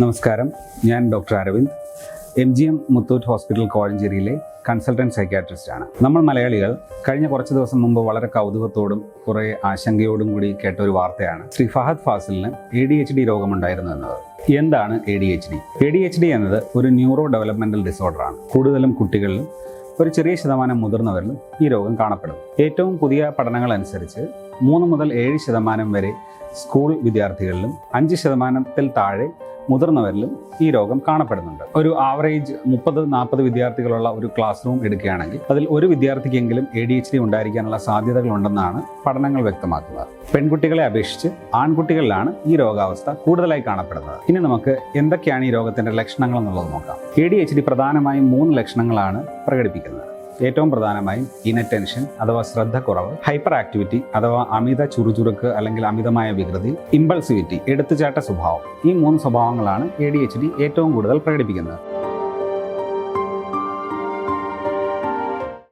നമസ്കാരം. ഞാൻ doctor Aravind. M G M Muthoot hospital കോഴഞ്ചേരിയിലെ consultant psychiatrist ആണ്. നമ്മൾ മലയാളികൾ കഴിഞ്ഞ കുറച്ച് ദിവസം മുമ്പ് വളരെ കൗതുകത്തോടും കുറേ ആശങ്കയോടും കൂടി കേട്ട ഒരു വാർത്തയാണ് ശ്രീ ഫഹദ് ഫാസിലിന് എ ഡി എച്ച് ഡി രോഗമുണ്ടായിരുന്നു എന്നത്. എന്താണ് A D H D A D H D എന്നത് ഒരു ന്യൂറോ ഡെവലപ്മെന്റൽ ഡിസോർഡറാണ് കൂടുതലും കുട്ടികളിലും ഒരു ചെറിയ ശതമാനം മുതിർന്നവരിലും ഈ രോഗം കാണപ്പെടും ഏറ്റവും പുതിയ പഠനങ്ങൾ അനുസരിച്ച് മൂന്ന് മുതൽ ഏഴ് ശതമാനം വരെ സ്കൂൾ വിദ്യാർത്ഥികളിലും അഞ്ച് ശതമാനത്തിൽ താഴെ മുതിർന്നവരിലും ഈ രോഗം കാണപ്പെടുന്നുണ്ട്. ഒരു ആവറേജ് മുപ്പത് നാൽപ്പത് വിദ്യാർത്ഥികളുള്ള ഒരു ക്ലാസ് റൂം എടുക്കുകയാണെങ്കിൽ അതിൽ ഒരു വിദ്യാർത്ഥിക്കെങ്കിലും എ ഡി എച്ച് ഡി ഉണ്ടായിരിക്കാനുള്ള സാധ്യതകളുണ്ടെന്നാണ് പഠനങ്ങൾ വ്യക്തമാക്കുന്നത്. പെൺകുട്ടികളെ അപേക്ഷിച്ച് ആൺകുട്ടികളിലാണ് ഈ രോഗാവസ്ഥ കൂടുതലായി കാണപ്പെടുന്നത്. ഇനി നമുക്ക് എന്തൊക്കെയാണ് ഈ രോഗത്തിന്റെ ലക്ഷണങ്ങൾ എന്നുള്ളത് നോക്കാം. എ ഡി എച്ച് ഡി പ്രധാനമായും മൂന്ന് ലക്ഷണങ്ങളാണ് പ്രകടിപ്പിക്കുന്നത്. ഏറ്റവും പ്രധാനമായും ഇനറ്റൻഷൻ അഥവാ ശ്രദ്ധക്കുറവ് ഹൈപ്പർ ആക്ടിവിറ്റി അഥവാ അമിത ചുറുചുറുക്ക് അല്ലെങ്കിൽ അമിതമായ വികൃതി ഇമ്പൾസിവിറ്റി എടുത്തുചാട്ട സ്വഭാവം ഈ മൂന്ന് സ്വഭാവങ്ങളാണ് എ ഡി എച്ച് ഡി ഏറ്റവും കൂടുതൽ പ്രകടിപ്പിക്കുന്നത്.